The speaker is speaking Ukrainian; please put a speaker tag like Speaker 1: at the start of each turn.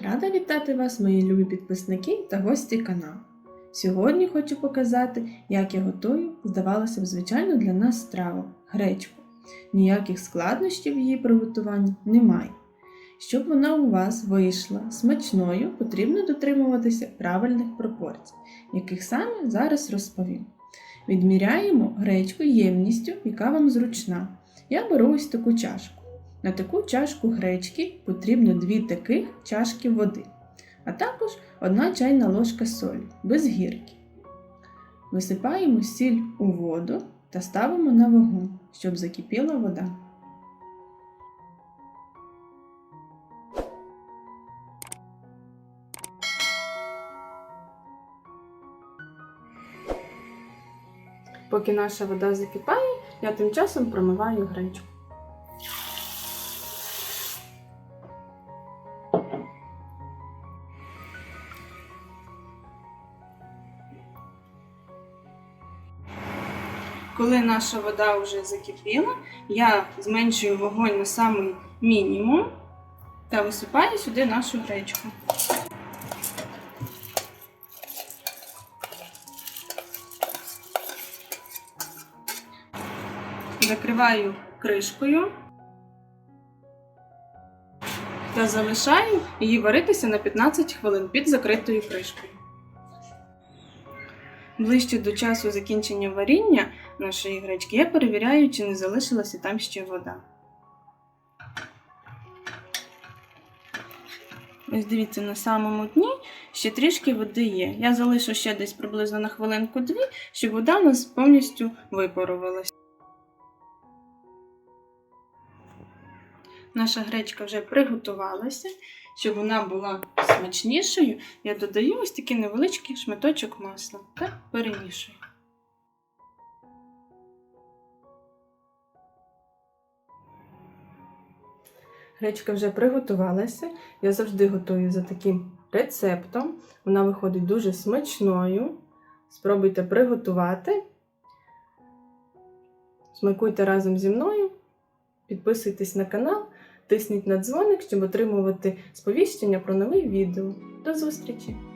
Speaker 1: Рада вітати вас, мої любі підписники та гості каналу. Сьогодні хочу показати, як я готую, здавалося б, звичайну для нас страву гречку. Ніяких складнощів в її приготуванні немає. Щоб вона у вас вийшла смачною, потрібно дотримуватися правильних пропорцій, яких саме зараз розповім. Відміряємо гречку ємністю, яка вам зручна. Я беру ось таку чашку. На таку чашку гречки потрібно 2 таких чашки води, а також 1 чайна ложка солі без гірки. Висипаємо сіль у воду та ставимо на вагу, щоб закипіла вода. Поки наша вода закипає, я тим часом промиваю гречку. Коли наша вода вже закипіла, я зменшую вогонь на самий мінімум та висипаю сюди нашу гречку. Закриваю кришкою та залишаю її варитися на 15 хвилин під закритою кришкою. Ближче до часу закінчення варіння нашої гречки я перевіряю, чи не залишилася там ще вода. Ось дивіться, на самому дні ще трішки води є. Я залишу ще десь приблизно на хвилинку-дві, щоб вода у нас повністю випарувалася. Наша гречка вже приготувалася. Щоб вона була смачнішою, я додаю ось такий невеличкий шматочок масла та перемішую. Гречка вже приготувалася. Я завжди готую за таким рецептом. Вона виходить дуже смачною. Спробуйте приготувати. Смакуйте разом зі мною. Підписуйтесь на канал, тисніть на дзвоник, щоб отримувати сповіщення про нові відео. До зустрічі!